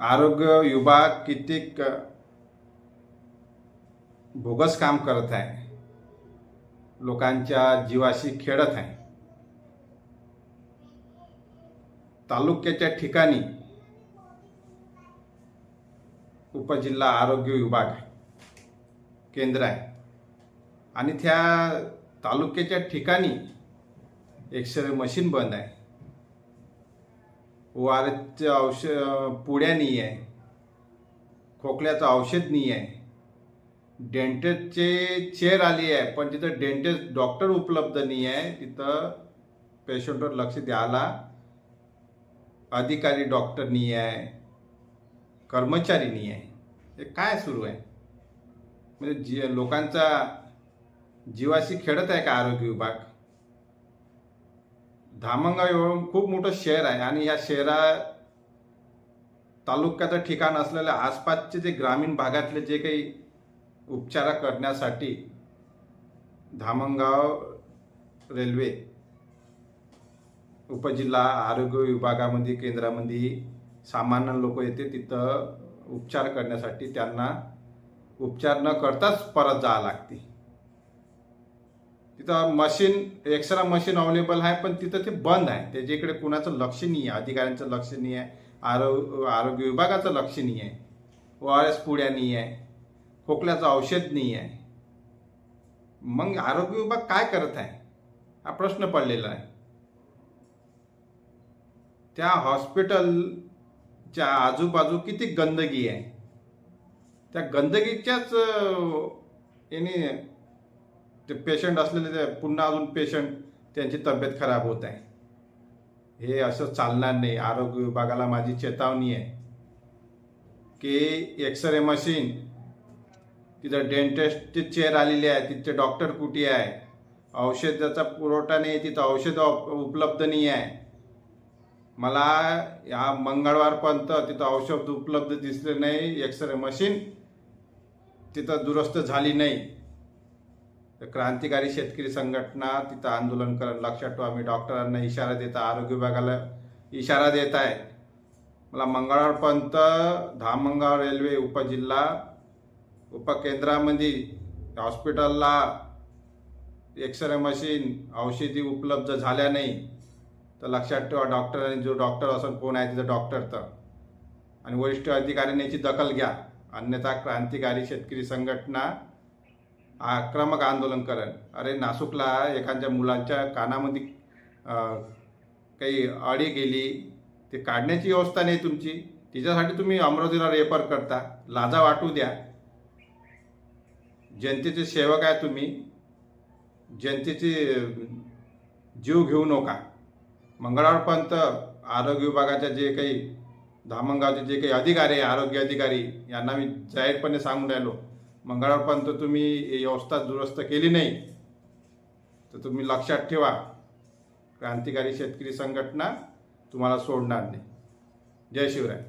आरोग्य विभाग कित्येक बोगस काम करत आहे. लोकांच्या जीवाशी खेळत आहे. तालुक्याच्या ठिकाणी उपजिल्हा आरोग्य विभाग आहे. केंद्र आहे. आणि त्या तालुक्याच्या ठिकाणी एक्सरे मशीन बंद आहे. वारचं औष पुड्या नाही आहे. खोकल्याचं औषध नाही आहे. डेंटिस्टचे चेअर आली आहे पण तिथं डेंटिस्ट डॉक्टर उपलब्ध नाही आहे. तिथं पेशंटवर लक्ष द्यायला अधिकारी डॉक्टर नाही आहे. कर्मचारी नाही आहे. हे काय सुरू आहे? म्हणजे जी लोकांचा जीवाशी खेळत आहे का आरोग्य विभाग? धामणगाव एवढं खूप मोठं शहर आहे आणि या शहरा तालुक्याचं ठिकाण असलेल्या आसपासचे जे ग्रामीण भागातले जे काही उपचार करण्यासाठी धामणगाव रेल्वे उपजिल्हा आरोग्य विभागामध्ये केंद्रामध्ये सामान्य लोक येते तिथं उपचार करण्यासाठी त्यांना उपचार न करताच परत जावं लागते. तिथं मशीन एक्सरा मशीन अवेलेबल आहे पण तिथं ते बंद आहे. त्याच्याकडे कुणाचं लक्ष नाही आहे अधिकाऱ्यांचं लक्ष नाही आहे आरो आरोग्य विभागाचं लक्ष नाही आहे ओ आर एस पुड्या नाही आहे खोकल्याचं औषध नाही आहे. मग आरोग्य विभाग काय करत आहे? हा प्रश्न पडलेला आहे. त्या हॉस्पिटलच्या आजूबाजू किती गंदगी आहे? त्या गंदगीच्याच याने ते पेशंट असलेले ते पुन्हा अजून पेशंट त्यांची तब्येत खराब होत आहे. हे असं चालणार नाही. आरोग्य विभागाला माझी चेतावणी आहे की एक्सरे मशीन तिथं डेंटिस्टची चेअर आलेली आहे तिथे डॉक्टर कुठे आहे? औषधाचा पुरवठा नाही तिथं औषधं उप- उपलब्ध नाही आहे. मला या मंगळवारपर्यंत तिथं औषध उपलब्ध दिसले नाही एक्सरे मशीन तिथं दुरुस्त झाली नाही. क्रांतिकारी शेतकरी संघटना तिथं आंदोलन करत लक्षात ठेवा. मी डॉक्टरांना इशारा देत आरोग्य विभागाला इशारा देत आहे. मला मंगळवारपर्यंत धामंगाव रेल्वे उपजिल्हा उपकेंद्रामध्ये हॉस्पिटलला एक्सरे मशीन औषधी उपलब्ध झाल्या नाही. तर लक्षात ठेवा डॉक्टरांनी जो डॉक्टर असून कोण आहे तिथं डॉक्टर तर. आणि वरिष्ठ अधिकाऱ्यांनी याची दखल घ्या. अन्यथा क्रांतिकारी शेतकरी संघटना आक्रमक आंदोलन करेल अरे नासुकला एखाद्या मुलांच्या कानामध्ये काही अडी गेली ते काढण्याची व्यवस्था नाही तुमची. तिच्यासाठी तुम्ही अमरावतीला रेफर करता. लाजा वाटू द्या. जनतेचे सेवक आहे तुम्ही. जनतेचे जीव घेऊ नका. मंगळवारपर्यंत आरोग्य विभागाच्या जे काही धामणगावचे जे काही अधिकारी आहे आरोग्य अधिकारी यांना मी जाहीरपणे सांगून राहिलो. मंगळवारपर्यंत तुम्ही व्यवस्था दुरुस्त केली नाही तर तुम्ही लक्षात ठेवा क्रांतिकारी शेतकरी संघटना तुम्हाला सोडणार नाही. जय शिवराय.